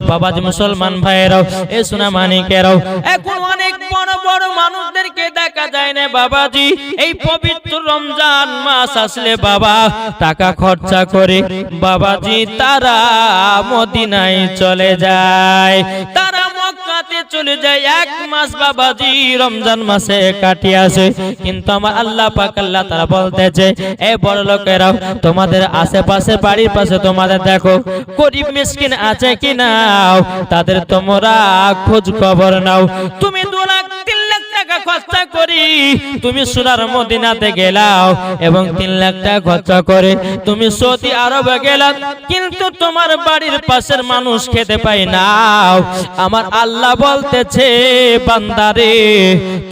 বাবাজি মুসলমান ভাইয়েরাও, এ সোনা মানিকেরাও, এখন অনেক বড় বড় মানুষদেরকে দেখা যায় না বাবাজি। এই পবিত্র রমজান মাস আসলে বাবা, টাকা খরচা করে বাবাজি তারা মদিনায় চলে যায়। তারা মক্কাতে চলে যায়। এক মাস বাবাজি রমজান মাসে কাটিয়াছে কিন্তু আমার আল্লাহ পাক আল্লাহ তারা বলতেছে, এ বড় লোকেরাও, তোমাদের আশেপাশে বাড়ির পাশে তোমাদের দেখো, গরিব মিসকিন আছে কি নাও তাদের তোমরা খোঁজ খবর নাও। তুমি দু লাখ তিন লাখ খরচা করি, তুমি সোনার মদিনাতে গেলাও এবং তিন লাখ টাকা খরচা করে তুমি সৌদি আরবে গেলাম, কিন্তু তোমার বাড়ির পাশের মানুষ খেতে পাই নাও আমার আল্লাহ বলতেছে, বান্দারে,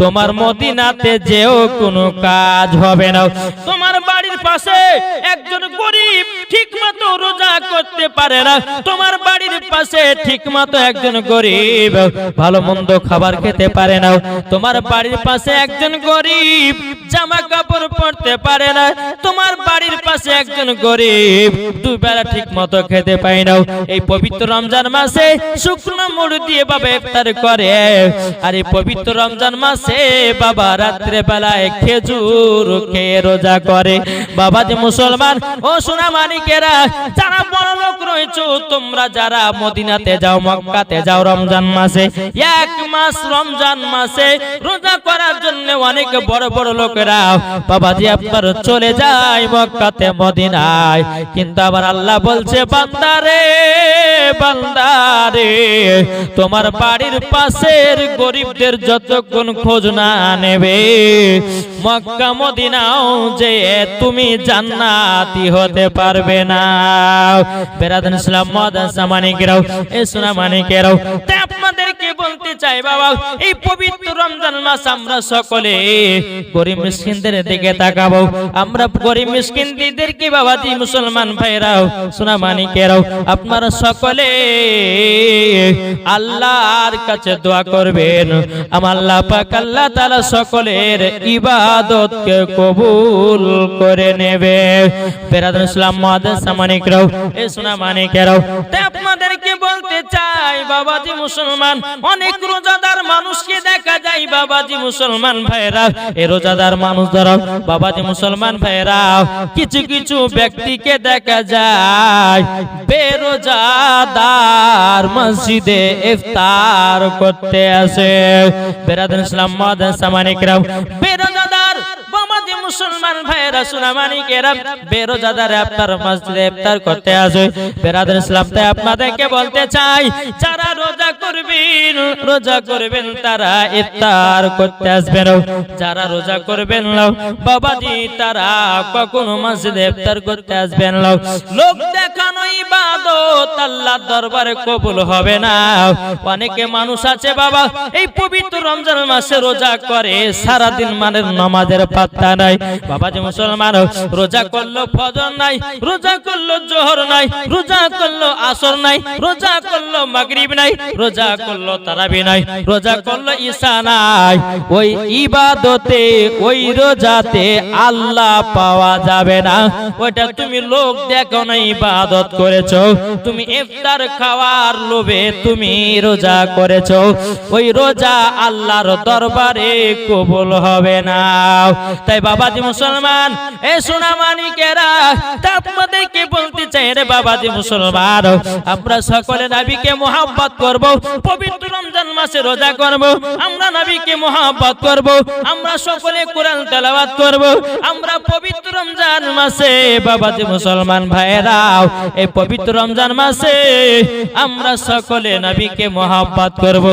তোমার মদিনাতে যেও কোনো কাজ হবে না। তোমার বাড়ির পাশে একজন গরিব ঠিক মতো রোজা করতে পারে না। তোমার বাড়ির পাশে ঠিক মতো একজন গরিব, ভালো মন্দ খাবার খেতে পারে না। তোমার বাড়ির পাশে একজন গরিব, জামা কাপড় পরতে পারে না। তোমার বাড়ির পাশে একজন গরিব দুবেলা ঠিক মতো খেতে পাই না। এই পবিত্র রমজান মাসে শুকনো মুড় দিয়ে বাবা ইফতার করে। আর এই পবিত্র রমজান মাসে বাবা রাত্রে বেলায় খেজুর খেয়ে রোজা করে। বাবা যে মুসলমান, ও সোনা মানিকেরা যারা বড় লোক রয়েছো, তোমরা যারা মদিনাতে যাও, মক্কাতে যাও রমজান মাসে, এক মাস রমজান মাসে রোজা করার জন্য অনেক বড় বড় লোকেরা বাবা জি আপনার চলে যায় মক্কাতে, মদিনায়। কিন্তু আবার আল্লাহ বলছে, বান্দারে বান্দারে তোমার বাড়ির পাশের গরিবদের যতক্ষণ খোঁজ না নেবে, মক্কা মদিনাও যে তুমি জান্নাতি হতে পারবে না। বেরাদান ইসলাম মদান সামানিকেরাও এ সোনা মানিকেরাও আপনাদেরকে বলতে চাই, বাবা, এই পবিত্র রমজান মাস আমরা সকলে গরিব মিসকিনদের দিকে তাকাবো। আমরা গরিব মিসকিনদের কি বাবাজি মুসলমান ভাইরাও সোনা মানিকেরাও আপনারা সকলে আল্লাহর কাছে দোয়া করবেন। আমার আল্লাহ পাক আল্লাহ তাআলা সকলের ইবাদতকে কবুল করে নেবে। বেরাদুল ইসলাম মাদাস সামানিকরাও এ সোনা মানিকেরাও তাই আপনাদেরকে বলতে চাই বাবাজি মুসলমান অনেক রোজাদার মানুষকে দেখা যায়, বাবাজি মুসলমান ভাইরা এ রোজাদার মানুষ ধরো, বাবাজি মুসলমান ভাইরা কিছু কিছু ব্যক্তিকে দেখা যায়, বেরোজাদার মসজিদে ইফতার করতে আসে। বেরাদ ইসলাম মাদাস সামানিকরাও বেরোজাদার বাবাজি মুসলমান ভাইরা সুনামানিকেরা বেরোজাদার আপনার মসজিদে ইফতার করতে আসে। বেরাদুল ইসলাম, তাই আপনাদেরকে বলতে চাই, যারা রোজা করবেন রোজা করবেন তারা ইফতার করতে আসবেন যারা রোজা করবেন না, বাবাজি, তারা কখনো মসজিদে ইফতার করতে আসবেন না। লোক দেখানো ইবাদত আল্লাহর দরবারে কবুল হবে না। অনেকে মানুষ আছে, বাবা, এই পবিত্র রমজান মাসে রোজা করে সারা দিন মানে নামাজের পাত্তা নাই। বাবাজি মুসলমান, রোজা করল ফজর নাই, রোজা করল জোহর নাই, রোজা করল আসর নাই, রোজা করল মাগরিব নাই, রোজা করল তারাবি নাই, রোজা করল ঈশা নাই। ওই ইবাদতে, ওই রোজাতে আল্লাহ পাওয়া যাবে না। ওইটা তুমি লোক দেখো না, ইবাদত করেছ। তুমি ইফতার খাওয়ার লোভে তুমি রোজা করেছ। ওই রোজা আল্লাহর দরবারে কবুল হবে না। তাই বাবাজি মুসলমান, এ বলতে চাই রে বাবাজি মুসলমান, আমরা সকলে নবীকে মোহাব্বত করব, পবিত্র রমজান মাসে রোজা করব, আমরা নবীকে মোহাব্বত করব, আমরা সকলে কোরআন তেলাওয়াত করব, আমরা পবিত্র রমজান মাসে, বাবাজি মুসলমান এই পবিত্র রমজান মাসে আমরা সকলে নবীকে মোহাব্বত করব,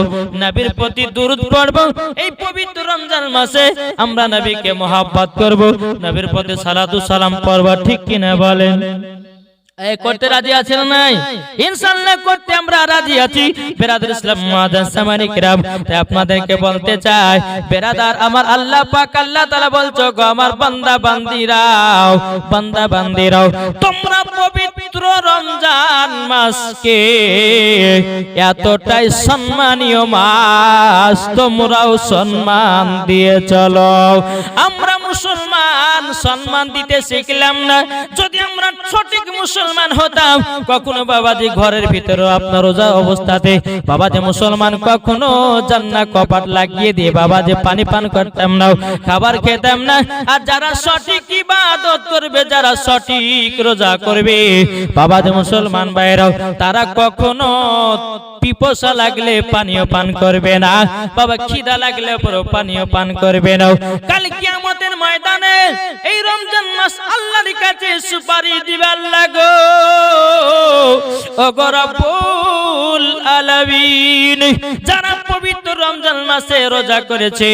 নবীর প্রতি দুরূদ পড়ব, এই পবিত্র রমজান মাসে আমরা নবীকে মোহাব্বত করব? নবীর পথে সালাতু সালাম পড়ব ঠিক কিনা বলেন? করতে রাজি আছেন নাই? ইনশাআল্লাহ করতে আমরা রাজি আছি। বেরাদার ইসলাম সামানি কিরাম, তাই আপনাদেরকে বলতে চাই, বেরাদার, আমার আল্লাহ পাক আল্লাহ বলছো গো, আমার বান্দা বান্দিরাও বান্দা বান্দিরাও, তোমরা পবিত্র রমজান মাসকে এতটাই সম্মানীয় মাস, তোমরাও সম্মান দিয়ে চলো। আমরা মুসলমান, সম্মান দিতে শিখলাম না। যদি আমরা সঠিক মুসলমান মুসলমান হতাম, কখনো বাবাজি ঘরের ভিতরে আপনার রোজা অবস্থাতে, বাবাজি মুসলমান কখনো জান্না কপাট লাগিয়ে দিয়ে বাবা যে পানি পান করতাম না, খাবার খেতাম না। আর যারা সঠিক ইবাদত করবে, যারা সঠিক রোজা করবে, বাবাজি মুসলমান বাইরাও তারা কখনো পিপসা লাগলে পানীয় পান করবে না। বাবা, খিদা লাগলে পুরো পানীয় পান করবে না। কাল কিয়ামতের ময়দানে এই রমজান মাস আল্লাহর কাছে সুপারি দিবার লাগো। ও গরবুল আলামিন, যারা পবিত্র রমজান মাসে রোজা করেছে,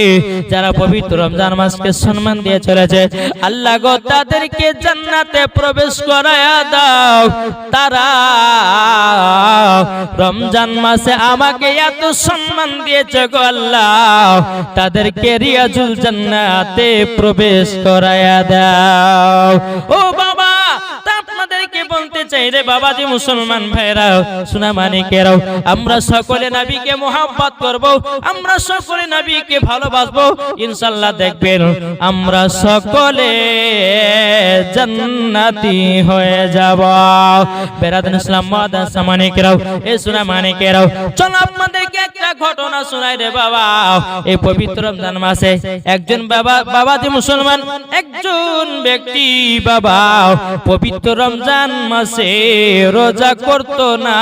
যারা পবিত্র রমজান মাসকে সম্মান দিয়ে চলেছে, আল্লাহ গো তাদেরকে জান্নাতে প্রবেশ করায়া দাও। তারা রমজান মাসে আমাকে এত সম্মান দিয়েছে গো আল্লাহ, তাদেরকে রিয়াজুল জান্নাতে প্রবেশ করায়া দাও। ও বাবা আপনাদেরকে বলতে চাই রে বাবাজি মুসলমান ভাইরা সোনা মানিকেরাও আমরা সকলে নবীকে মোহাব্বত করব, আমরা সকলে নবীকে ভালোবাসবো, ইনশাল্লাহ দেখবেন আমরা সকলে জান্নাতি হয়ে যাব। বেরাদুল ইসলাম মাদান সামানিকেরাও এ সোনা মানিকেরাও চলো আপনাদেরকে একটা ঘটনা শোনাই রে বাবা। এই পবিত্র রমজান মাসে একজন বাবা, বাবাজি মুসলমান, একজন ব্যক্তি বাবা, পবিত্র রমজান মাসে রোজা করত না।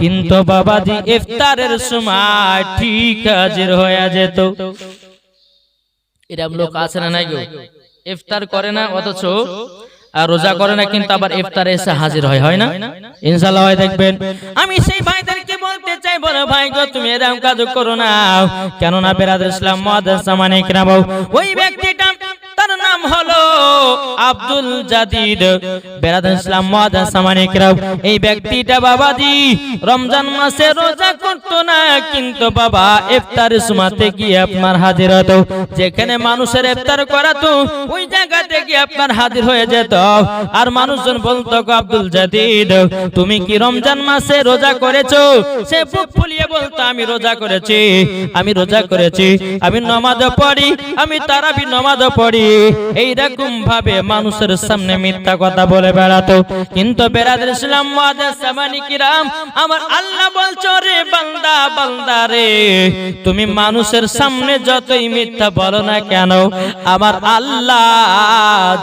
কিন্তু বাবাজি ইফতারের সময় ঠিক হাজির হয়ে যেত। এরকম লোক আছে না নাই ইফতার করে না, অথচ আর রোজা করে না কিন্তু আবার ইফতারে এসে হাজির হয় হয় না? ইনশাআল্লাহ হয় দেখবেন। আমি সেই ভাইদেরকে বলতে চাই বলো ভাই গো তুমি এরকম কাজ করো না। কেন না বেরাদ ইসলাম মাদ্রাসা মানে কিনা ওই ব্যক্তিটা আব্দুল জাদিদ বেরাদ ইসলাম মাদ্রাসা মানে কিনা এই ব্যক্তিটা বাবাজি, রমজান মাসে রোজা করতো না, কিন্তু বাবা ইফতারের সময়তে গিয়ে আপনার হাজির হতো। যেখানে মানুষের ইফতার করাতো, ওই জায়গাতে গিয়ে আপনার হাজির হয়ে যেত। আর মানুষজন বলতো, গো আব্দুল জাদিদ, তুমি কি রমজান মাসে রোজা করেছ? সে বুক ফুলিয়ে বলতো, আমি রোজা করেছি, আমি রোজা করেছি, আমি নমাজ পড়ি, আমি তারাবি নমাজ পড়ি। এই রকম ভাবে মানুষের সামনে মিথ্যা কথা বলে বেড়াতো। কিন্তু আমার আল্লাহ বলছো রে বান্দা বান্দা রে, তুমি মানুষের সামনে যতই মিথ্যা বলো না কেন, আমার আল্লাহ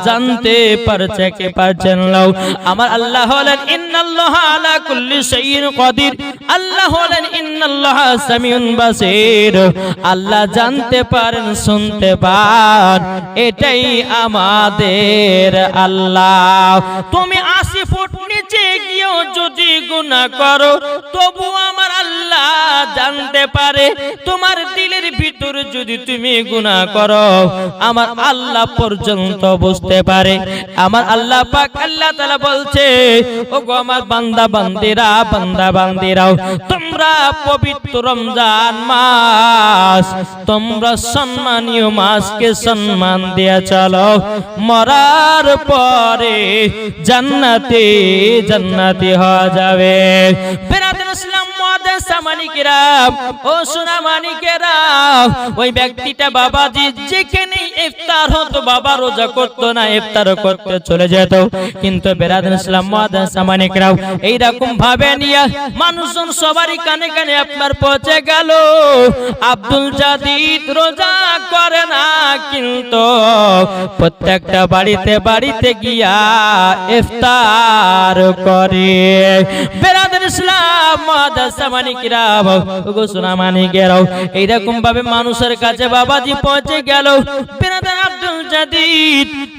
জানতে পারছে কে পারছেন আমার আল্লাহ হলেন, ইন্নাল্লাহ আলা কুল্লি শাইইন কাদির। আল্লাহ হলেন ইন্নাল্লাহ সামিউন বাসির। আল্লাহ জানতে পারেন, শুনতে পান। এটাই আমাদের আল্লাহ। তুমি আশি ফুট নিচে গিয়েও যদি গুনাহ করো তবু আমার আল্লাহ জানতে পারে। তোমার ভিতর যদি তুমি গুনাহ করো, আমার আল্লাহ পর্যন্ত বুঝতে পারে। আমার আল্লাহ পাক আল্লাহ তাআলা বলছে ও গো আমার বান্দা বান্দিরা, বান্দা বান্দিরাও, তোমরা পবিত্র রমজান মাস, তোমরা সম্মানীয় মাসকে সম্মান দিয়া চলো। মরার পরে জান্নাতে জান্নাতি হওয়া যাবে। বেরাদের ইসলাম ও সোনা ওই ব্যক্তিটা যেখানে ইফতার হতো, বাবা রোজা না, ইফতার করতে চলে যেত। কিন্তু ইসলাম মুআদ্দাস সামানিকেরাম এই রকম ভাবে নিয়ে মানুষজন সবারই কানে কানে আপনার পৌঁছে গেল। আব্দুল জাদিদ রোজা করে না, কিন্তু প্রত্যেকটা বাড়িতে বাড়িতে গিয়া ইফতার করে। বেরাদের ইসলাম মাদাসা মানুষের কাছে বাবাজি পৌঁছে গেল। বেরাদার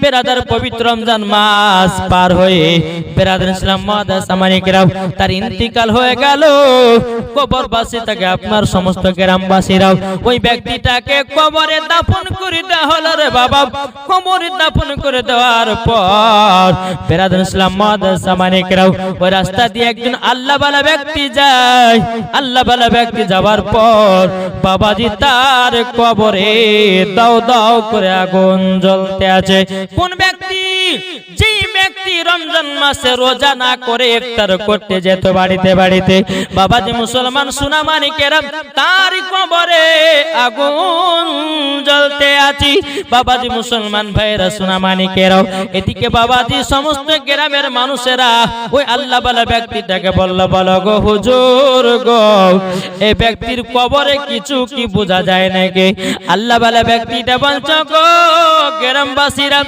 বেরাদার পবিত্র রমজান মাস পার হয়ে বেরাদার ইসলাম মাদাসা মানিকেরাও তার ইন্তিকাল হয়ে গেল। কবরবাসী থেকে আপনার সমস্ত গ্রামবাসীরাও ওই ব্যক্তিটাকে কবরে দাফন করে দেওয়া হলো রে বাবা। কবরে দাফন করে দেওয়ার পর বেরাদুল ইসলাম মাদ্রাসা মানিকরাও ওই রাস্তা দিয়ে একজন আল্লাহ বালা ব্যক্তি যায়। আল্লাহ বালা, ব্যক্তি যাবার পর বাবাজি তার কবরে দাও দাও করে আগুন জ্বলতে আছে। কোন ব্যক্তি যেই ব্যক্তি রমজান মাসে রোজা না করে ইফতার করতে যেত বাড়িতে বাড়িতে। বাবাজি মুসলমান সুনামানিকেরা তার কবরে আগুন জ্বলতে আছি। বাবাজি মুসলমান ভাইরা সুনামানিকেরাও এদিকে বাবাজি সমস্ত গ্রামের মানুষেরা ওই আল্লাহ বালা ব্যক্তিটাকে বলল, বলো গো হুজুর গো এই ব্যক্তির কবরে কিছু কি বোঝা যায় নাকি? আল্লাহ বালা ব্যক্তিটা বলছ গো, গ্রামবাসীরা,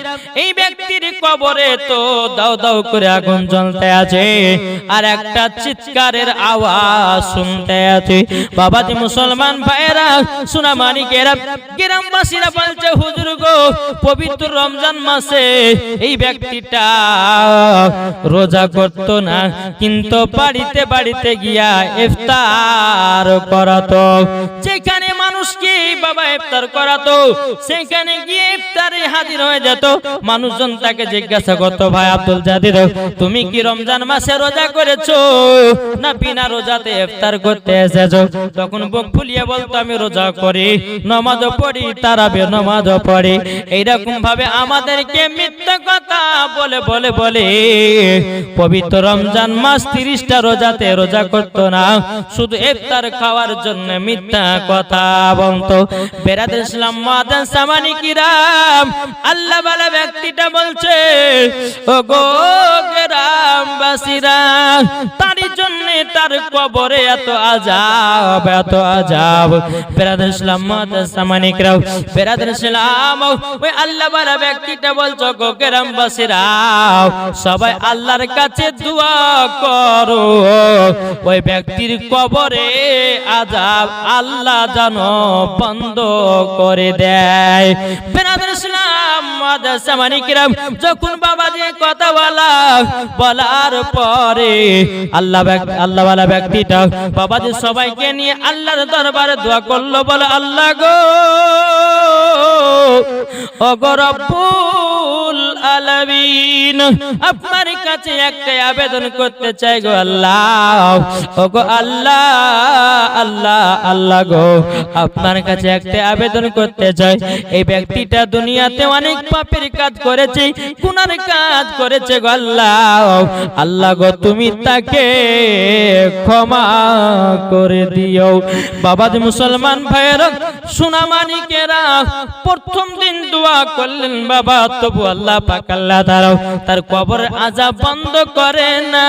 এই ব্যক্তির কবরে তো দাও দাও করে আগুন জ্বলতে আছে। আর একটা চিৎকারের আওয়াজ শুনতে আছে। বাবাজি মুসলমান ভাইয়েরা, সোনা মানিকেরা, গ্রামবাসীরা বলছে, হুজুর গো, পবিত্র রমজান মাসে এই ব্যক্তিটা রোজা করত না, কিন্তু বাড়িতে বাড়িতে গিয়া ইফতার করাতো। যেখানে মানুষকে বাবা ইফতার করাতো, সেখানে গিয়ে ইফতারে হাজির হয়ে যেত। মানুষজন তাকে জিজ্ঞাসা করতো, ভাই আব্দুল জাদিদ, তুমি কি রমজান মাসে রোজা করেছ? না বিনা রোজাতে ইফতার করতে এসেছ? তখন বুক ফুলিয়ে বলতো, আমি রোজা করি, নামাজও পড়ি, তারাবে নামাজও পড়ি। এইরকম ভাবে আমাদেরকে মিথ্যা কথা বলে বলে বলে। পবিত্র রমজান মাস তিরিশটা রোজাতে রোজা করতো না। শুধু ইফতার খাওয়ার জন্য মিথ্যা কথা বলতো। বেরাদ ইসলাম মাদান সামানি কিরাম আল্লাহ বালা ব্যক্তিটা বলছে, ও গো গ্রামবাসীরা তারই জন্য তার কবরে এত আজাব এত আজাব বেরাদ ইসলাম মাদান সামানি কিরাম বেরাদ ইসলাম, ওই আল্লাহ বালা ব্যক্তিটা বলছো, গো গ্রামবাসীরা, সবাই আল্লাহর কাছে দোয়া করো। ওই ব্যক্তির কবরে আজাব আল্লাহ যেন বন্ধ করে দেয়। বেনাদের ইসলাম, মাদ্রাসা মানিকরাম যখন বাবাজি কথা বলা, বলার পরে আল্লাহ আল্লাহ ওয়ালা ব্যক্তিটা বাবা যে সবাইকে নিয়ে আল্লাহর দরবারে দোয়া করল, বলে, আল্লাহ গো অগরবুল আলামিন, আপনার কাছে একটা আবেদন করতে চাই গো, আল্লাহ। ও গো আল্লাহ আল্লাহ আল্লাহ গো, আপনার কাছে একটা আবেদন করতে চাই। এই ব্যক্তিটা দুনিয়াতে অনেক পাপের কাজ করেছে, গুনার কাজ করেছে গো, আল্লাহ। আল্লাহ গো, তুমি তাকে ক্ষমা করে দিও। বাবাজি মুসলমান ভাইয়েরা সুনামানিকেরা প্রথম দিন দোয়া করলেন, বাবা, তবু আল্লাহ পাক আল্লাহ তারাও তার কবর আজাব বন্ধ করে না।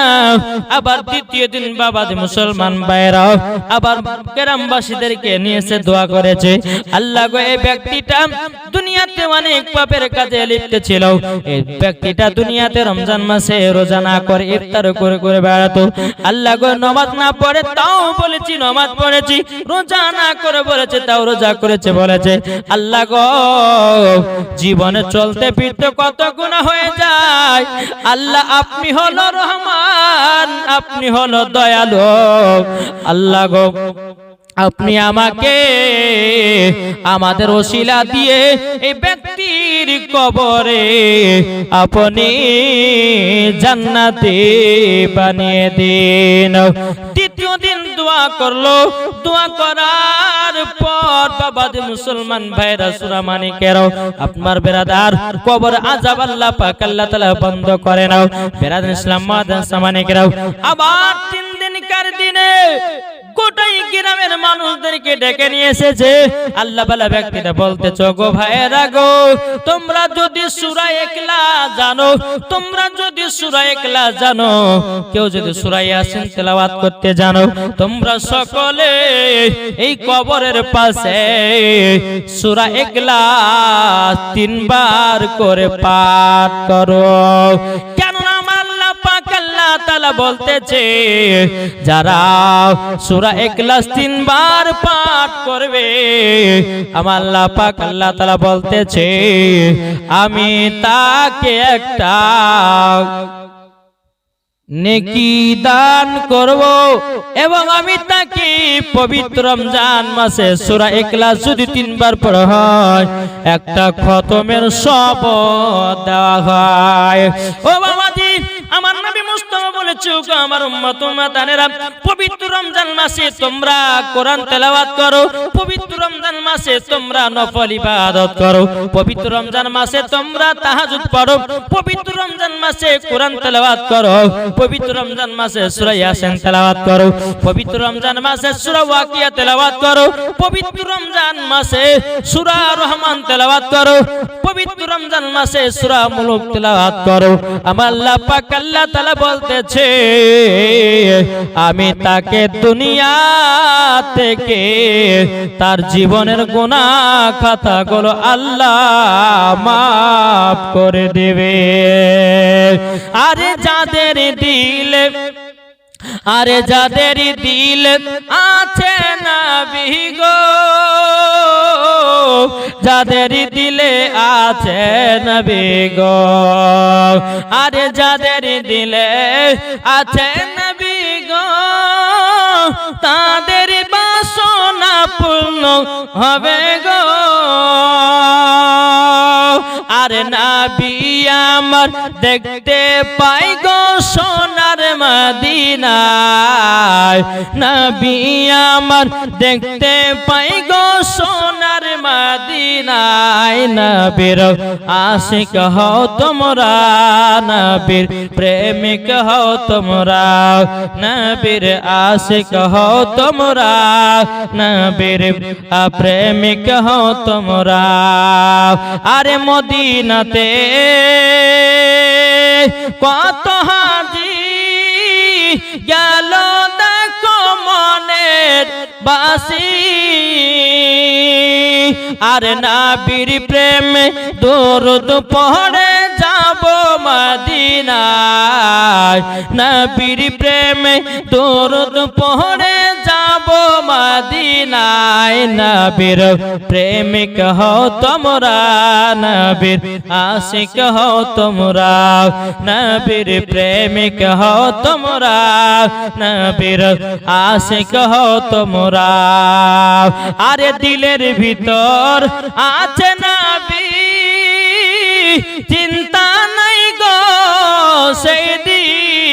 আবার দ্বিতীয় দিন বাবা মুসলমান ভাইয়েরাও আবার গ্রামবাসীদেরকে নিয়ে এসে দোয়া করেছে। আল্লাহ এই ব্যক্তিটা দুনিয়াতে অনেক পাপের কাজে লিপ্ত ছিল। এই ব্যক্তিটা দুনিয়াতে রমজান মাসে রোজা না করে ইফতার করে করে বেড়াতো। আল্লাহ নমাজ না পড়ে, তাও বলেছি নমাজ পড়েছি। রোজা না করে বলেছে, তাও রোজা করেছে, বলেছে। আল্লাহ গো, জীবনে চলতে ফিরতে কত গুণা হয়ে যায়। আল্লাহ, আপনি হলো রহমান, আপনি হলো দয়ালু। আল্লাহ গো আপনি আমাকে আমাদের ওসিলা দিয়ে এই ব্যক্তির কবরে আপনি জান্নাতে বানিয়ে দিন। দ্বিতীয় দিন দোয়া করল। দোয়া করার পর বাবা যে মুসলমান ভাইরা সুরামানি কেরাও আপনার বেরাদার কবর আজাব আল্লাহ পাক আল্লাহ তাআলা বন্ধ করে নাও। বেরাদার ইসলাম মাদান সামানি কেরাও আবার তিন দিনকার দিনে গোটাই গ্রামের মানুষদেরকে ডেকে নিয়ে এসেছে। আল্লাহ বালা, ব্যক্তিটা বলতে গো ভাইয়েরা গো, তোমরা যদি সুরা একলা জানো, তোমরা যদি সুরা একলা জানো, কেউ যদি সুরা ইয়াসিন তেলাওয়াত করতে জানো, তোমরা সকলে এই কবরের পাশে সুরা একলা তিনবার করে পাঠ করো। আল্লাহ তাআলা বলতেছে, যারা সূরা ইখলাস তিনবার পাঠ করবে, আমার পাক আল্লাহ বলতেছে, আমি তাকে একটা নেকি দান করব এবং আমি তাকে পবিত্র রমজান মাসে সূরা ইখলাস যদি তিনবার পড়া হয়, একটা খতমের সব দেওয়া হয়। ও আমার নবী মুস্তাফা বলেছে আমার মাসে তোমরা কোরআন তেলাওয়াত পবিত্র রমজান মাসে তোমরা নফল ইবাদত করো, পবিত্র পবিত্র রমজান মাসে কোরআন তেলাওয়াত করো, পবিত্র রমজান মাসে বলতেছে, আমি তাকে দুনিয়া থেকে তার জীবনের গুনাহ খাতাগুলো আল্লাহ মাফ করে দেবে। আরে যাদের দিলে, আরে যাদের দিল আছে না বিগো যাদের দিলে আছে না গো। আরে যাদের দিলে আছে না গো, তাদের বাসনা পূর্ণ হবে গো। আর আমার দেখতে পাই গো সোনার মদিনায়। নবী আমার দেখতে পাই গো সোনার মদিনায়। নবীর আশিক হও তোমরা, নবীর প্রেমিক হও তোমরা। নবীর আশিক হও তোমরা, নবীর প্রেমিক হও তোমরা। আরে মদিনাতে। কত হাজি গেল দেখো মনের বাসি। আর নাবির প্রেমে দরদ পড়ে যাব মদিনায়। নবীর প্রেমে দরদ পড়ে যাব মদিনায় নবীর প্রেমিক হও তোমরা, নবীর আশিক হও তোমরা, নবীর প্রেমিক হও তোমরা, নবীর আশিক হও তোমরা। আরে দিলের ভিতর আছে নবী, চিন্তা নাই গো সেই দিন।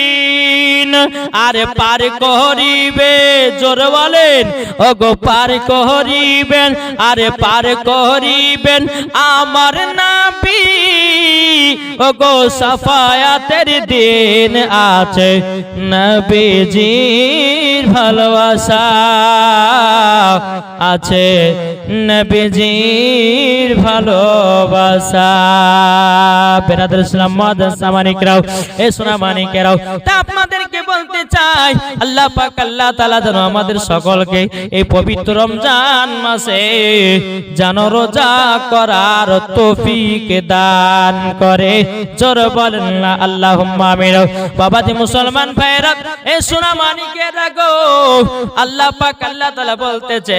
আরে পার করিবে, জোর বলেন ও গো পার করিবেন, আরে পার করিবেন আমার নাবি ও গো সাফায়াতের দিন আছে। নবীজির ভালোবাসা আছে, নবীজির ভালোবাসা। বেরাদুল ইসলাম মাদান সামানিকরাও এ সোনা মানিকেরাও তা আপনাদেরকে বলতে চাই। আল্লাহ পাক, আল্লাহ তাআলা যেন আমাদের সকলকে এই পবিত্র রমজান মাসে যেন রোজা করার তৌফিক দান করে। জোর বলেন না, আল্লাহুম্মা আমিন। বাবাজি মুসলমান ভাইরা এ সোনা মানিকেরা গো, আল্লাহ পাক, আল্লাহ তাআলা বলতেছে,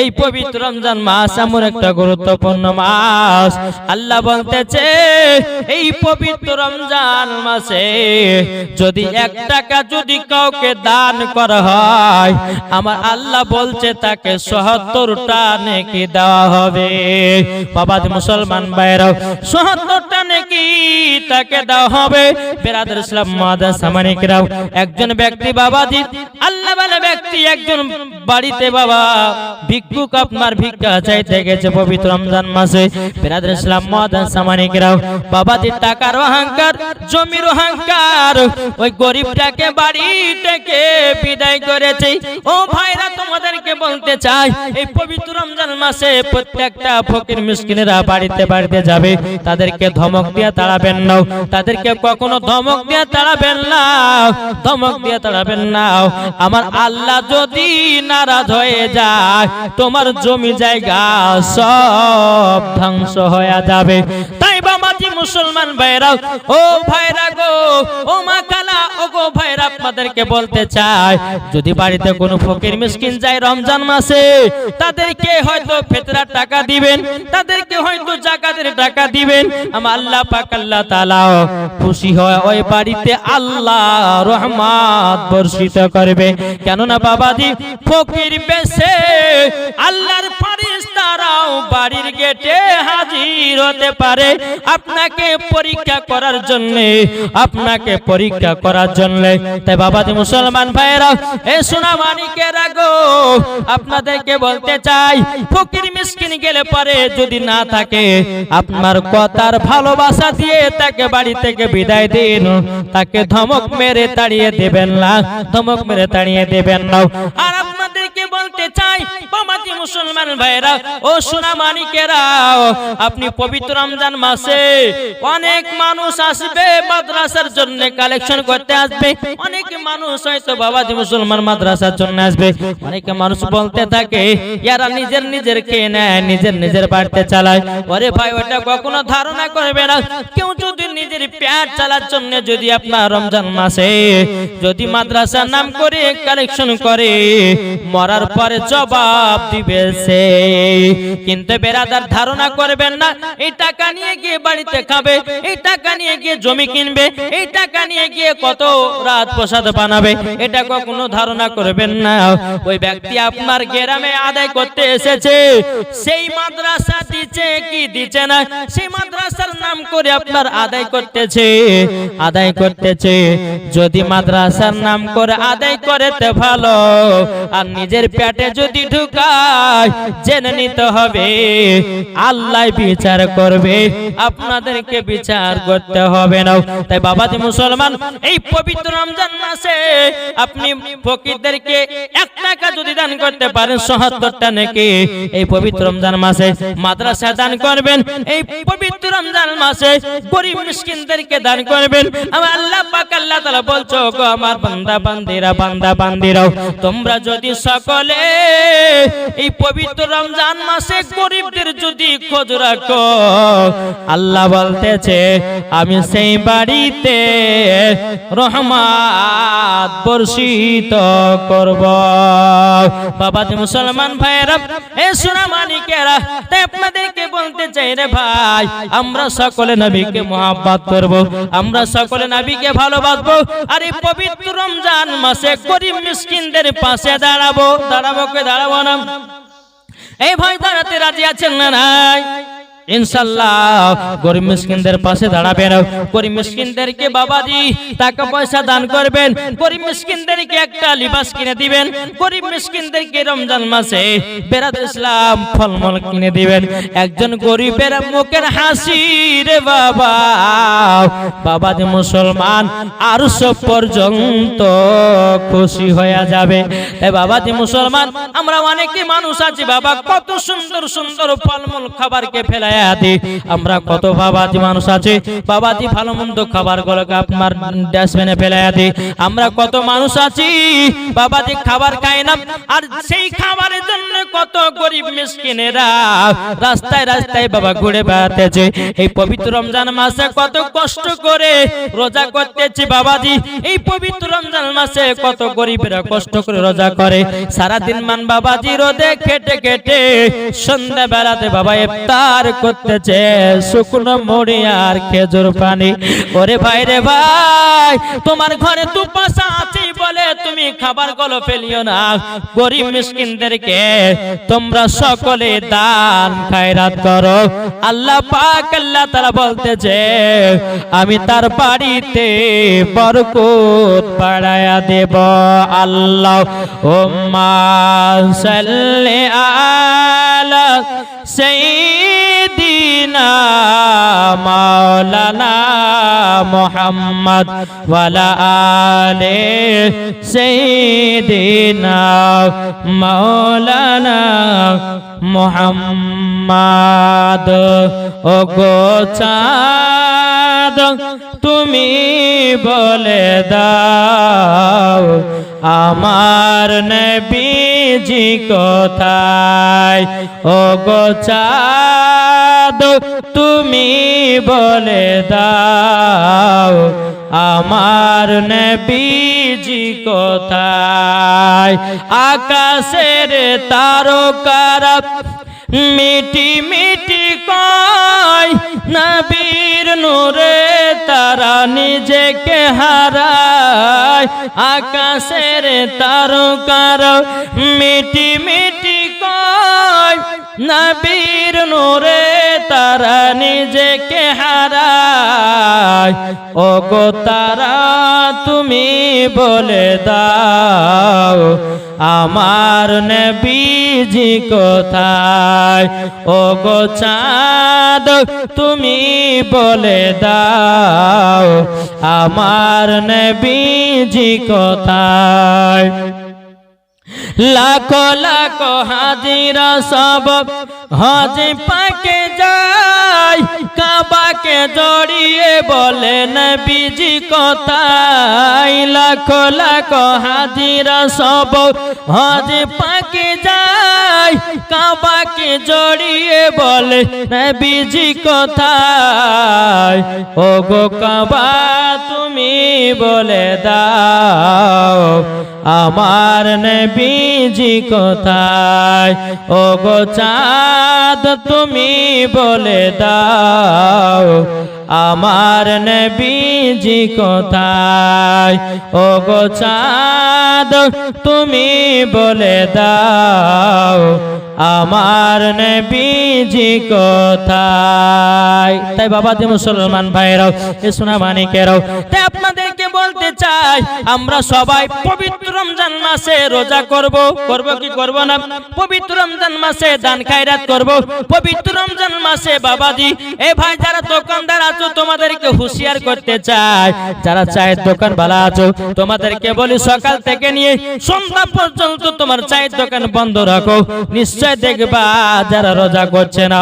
এই পবিত্র রমজান মাস এমন একটা গুরুত্বপূর্ণ মাস। আল্লাহ বলতেছে, এই পবিত্র রমজান মাসে যদি এক টাকা যদি কাউকে দান করা হয়। আমার আল্লাহ বলছে, তাকে সহত্তরটা নেকি দেওয়া হবে। বাবা মুসলমান ভাইরাও সহত্তরটা নেকি তাকে দেওয়া হবে। বেরাদের ইসলাম মাদা সামানিকরাও, একজন ব্যক্তি বাবাজি, আল্লাহ ব্যক্তি, একজন বাড়িতে বাবা, ভিক্ষুক আপনার ভিক্ষা চাইতে গেছে পবিত্র রমজান মাসে। বেরাদের ইসলাম মাদা সামানিকরাও বাবাজি টাকার অহংকার, জমির অহংকার, ওই গরিবটাকে বাড়ি থেকে বিদায় করেছে। ও ভাইরা, তোমাদেরকে বলতে চাই, এই পবিত্র রমজান মাসে প্রত্যেকটা ফকির মিসকিনেরা বাড়িতে বাড়িতে যাবে। তাদেরকে ধমক দিয়ে তাড়াবেন না তাদেরকে কখনো ধমক দিয়ে তাড়াবেন না। ধমক দিয়ে তাড়াবেন না। আমার আল্লাহ যদি নারাজ হয়ে যায়, তোমার জমি জায়গা সব ধ্বংস হয়ে যাবে। তাই বাবাজি মুসলমান ভাইরা ও ভাইরা গো, ও মা কালা ও গো আপনাদেরকে বলতে চাই যদি বাড়িতে কোনো ফকির মিসকিন যায় রমজান মাসে, তাদেরকে হয়তো ফেতরা টাকা দিবেন, তাদেরকে হয়তো জাকাতের টাকা দিবেন। আমার আল্লাহ পাক, আল্লাহ তাআলা খুশি হয় ওই বাড়িতে আল্লাহ রহমত বর্ষিত করবে। কেননা বাবাজি, ফকির বেশে আল্লাহর ফারিস্তারাও বাড়ির গেটে হাজির হতে পারে। আপনাকে পরীক্ষা করার জন্য, আপনাকে পরীক্ষা করার জন্য। তাই বাবাজি মুসলমান ভাইরা এ সোনা মানিকেরা গো আপনাদেরকে বলতে চাই, ফকির মিসকিন গেলে পরে যদি না থাকে, আপনার কথার ভালোবাসা দিয়ে তাকে বাড়ি থেকে বিদায় দিন। তাকে ধমক মেরে তাড়িয়ে দেবেন না, ধমক মেরে তাড়িয়ে দেবেন না। আর বাবাজি মুসলমান ভাইরা, ও সোনা আপনি পবিত্র রমজান মাসে অনেক মানুষ আসবে মাদ্রাসার জন্য কালেকশন করতে আসবে। অনেক মানুষ হয়তো বাবাজি মুসলমান মাদ্রাসার জন্য আসবে। মানুষ বলতে থাকে, ইয়ারা নিজের নিজের খেয়ে নেয়, নিজের নিজের বাড়িতে চালায়। ওরে ভাই, ওটা কখনো ধারণা করবে না। কেউ যদি নিজের পেট চালার জন্য যদি আপনার রমজান মাসে যদি মাদ্রাসার নাম করে কালেকশন করে, মরার পরে জবাব দিবে সে। কিন্তু বেরাদার ধারণা করবেন না, এই টাকা নিয়ে গিয়ে বাড়িতে খাবে, এই টাকা নিয়ে গিয়ে জমি কিনবে, এই টাকা নিয়ে গিয়ে কত রাত প্রসাদ বানাবে, এটা কখনো ধারণা করবেন না। ওই ব্যক্তি আপনার গ্রামে আদায় করতে এসেছে, সেই মাদ্রাসা দিচ্ছে কি দিচ্ছে না, সেই মাদ্রাসার নাম করে আপনার আদায় করতেছে আদায় করতেছে। যদি মাদ্রাসার নাম করে আদায় করেতে ভালো, আর নিজের পেটে যদি ঢুকায়, জেনে নিতে হবে, আল্লাহ বিচার করবে, আপনাদেরকে বিচার করতে হবে না। তাই বাবাজি মুসলমান, এই পবিত্র রমজান মাসে আপনি ফকিরদেরকে এক টাকা যদি দান করতে পারেন, সহাত্তরটা নাকি? এই পবিত্র রমজান মাসে মাদ্রাসা দান করবেন, এই পবিত্র রমজান মাসে গরিব মিসকিনদেরকে দান করবেন। আমার আল্লাহ পাক আল্লাহ তাআলা বলছো গো আমার বান্দা, বান্দিরা, বান্দা, বান্দিরাও, তোমরা যদি সকলে এই পবিত্র রমজান মাসে গরিবদের যদি খোঁজ রাখো, আল্লাহ বলতেছে, আমি সেই বাড়িতে রহমাত বর্ষিত করব। বাবা মুসলমান ভাইয়েরা, এ সোনা মানিকেরা তাই আপনাদেরকে বলতে চাই রে ভাই, আমরা সকলে নবীকে মহাব্বত করব, আমরা সকলে নবীকে ভালোবাসবো, আর এই পবিত্র রমজান মাসে গরিব মিসকিনদের পাশে দাঁড়াবো দাঁড়াবো কে দাঁড়াবো না। এই ভয় দাঁড়াতে রাজি আছেন না নাই? একজন গরিবের মুখের হাসি রে বাবা। বাবাজি মুসলমান, আর সব পর্যন্ত খুশি হয়ে যাবে। তাই বাবাজি মুসলমান, আমরা অনেকে মানুষ আছি বাবা, কত সুন্দর সুন্দর ফলমূল খাবারকে ফেলায় দি আমরা কত বাবাজি মানুষ আছে। বাবাজি ভালো মন্দ খাবার গুলোকে আপনার ডাস্টবিনে ফেলে দি আমরা কত মানুষ আছি, বাবাজি খাবার খায় না। আর সেই খাবারের জন্য কত গরিব মিসকিনেরা রাস্তায় রাস্তায় বাবা ঘুরে বেড়াতেছে। এই পবিত্র রমজান মাসে কত কষ্ট করে রোজা করতেছি বাবাজি। এই পবিত্র রমজান মাসে কত গরিবেরা কষ্ট করে রোজা করে। সারাদিন মান বাবাজি রোদে খেটে খেটে সন্ধ্যা বেলাতে বাবা ইফতার করতেছে, শুকনো মুড়ি আর খেজুর পানি। ওরে ভাই রে ভাই, তোমার ঘরে দু পয়সা আছে বলে তুমি খাবারগুলো ফেলিও না। গরিব মিসকিনদেরকে তোমরা সকলে দান খায়রাত করো। আল্লাহ পাক, আল্লাহ তাআলা বলতেছে, আমি তার বাড়িতে বরকত বাড়ায়া দেব। আল্লাহ উম্মা সাল্লি আলা মাওলানা মুহাম্মদ আলে সাইয়্যিদিনা মাওলানা মুহাম্মদ ও গো চাঁদ তুমি বলে দাও, আমার নবীজি কোথায়? ও গো তুমি বলে দাও, আমার নবীজি কোথায়? আকাশের তারকারা মিটি মিটি কয় নবীর নূরে তারা নিজেকে হারায়। আকাশের তারকার মিটি মিটি কয় নবীর নূরে তারা নিজেকে হারায়। ও গো তারা, তুমি বলে দাও, আমার নবীজি কোথায়? ও গো চাঁদ, তুমি বলে দাও, আমার নবীজি কোথায়? লাখো লাখো হাজিরা সব হজ পাকে যাই কাবাকে জড়িয়ে বলেন বিজি কোথায়? লাখ লাখ হাজিরা সব হজ পাকে কাবাকে জড়িয়ে বলে বিজি কোথায়? ও গো কাবা, তুমি বলে দাও, আমার নবীজি কোথায়? ও গো চাঁদ, তুমি বলে দাও আমার নবীজি কোথায়? ও গো চাঁদ, তুমি বলে দাও, আমার নবীজি কোথায়? তাই বাবা যে মুসলমান ভাইরাও, এ সোনা মানিকেরাও তাই আপনাদেরকে বলতে চাই, আমরা সবাই পবিত্র রমজান মাসে রোজা করব। করব কি করব না? পবিত্র রমজান মাসে দান খায়রাত করব। পবিত্র রমজান মাসে বাবাজি, এ ভাই যারা দোকানদার আছো, তোমাদেরকে হুঁশিয়ার করতে চাই। যারা চায়ের দোকান ভালো আছো, তোমাদেরকে বলি সকাল থেকে নিয়ে সন্ধ্যা পর্যন্ত তোমার চায়ের দোকান বন্ধ রাখো। নিশ্চয় দেখবা যারা রোজা করছে না,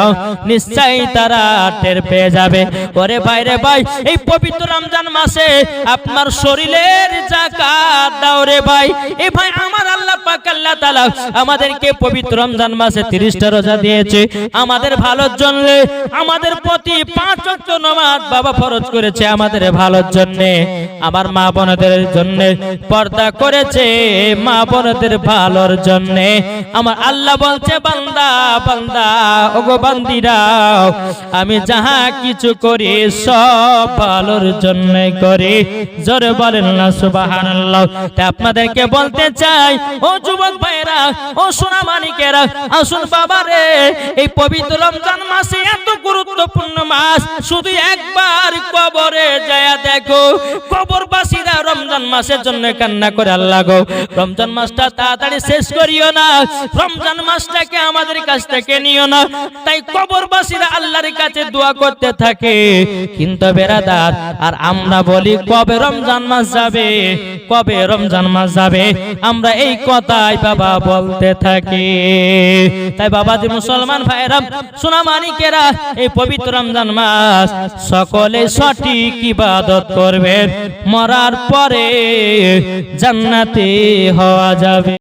নিশ্চয়ই তারা টের পেয়ে যাবে। ওরে ভাই রে ভাই, এই পবিত্র রমজান মাসে আপনার শরীরের জাকাত দাও রে ভাই। এই ভাই, আমার আল্লাহ পাক আল্লাহ তাআলা আমাদেরকে পবিত্র রমজান মাসে 30টা রোজা দিয়েছে। আমাদের ভালোর জন্য, আমাদের প্রতি পাঁচ ওয়াক্ত নামাজ বাবা ফরজ করেছে আমাদের ভালোর জন্য। আমার মা বোনদের জন্য পর্দা করেছে মা বোনদের ভালোর জন্য। আমার আল্লাহ বলছে, বান্দা বান্দা বান্দিরা, আমি যাহা কিছু করি সব ভালোর জন্য করি। জোরে বলেন না, সুবহানাল্লাহ। তাই আপনাদেরকে বলতে চাই, ও যুবক ভাইরা, ও সোনা মানিকেরা, আসুন বাবা রে এই পবিত্র রমজান মাসে এত গুরুত্বপূর্ণ মাস, শুধু একবার কবরে যায় দেখো, কবরবাসীরা রমজান মাসের জন্য কান্না করে, আল্লাহ গো, রমজান মাসটা তাড়াতাড়ি শেষ করিও না, রমজান মাসটাকে আমাদের কাছ থেকে নিও না, তাই কবরবাসীরা আল্লাহর কাছে দোয়া করতে থাকে। কিন্তু বেরাদার, আর আমরা বলি কবে রমজান মাস যাবে, কবে রমজান মাস যাবে? আমরা এই কথাই বাবা বলতে থাকি। তাই বাবা যে মুসলমান ভাইরা সোনা মানিকেরা, এই পবিত্র রমজান মাস সকলে সঠিক ইবাদত করবেন। মরার পরে জান্নাতে হওয়া যাবে।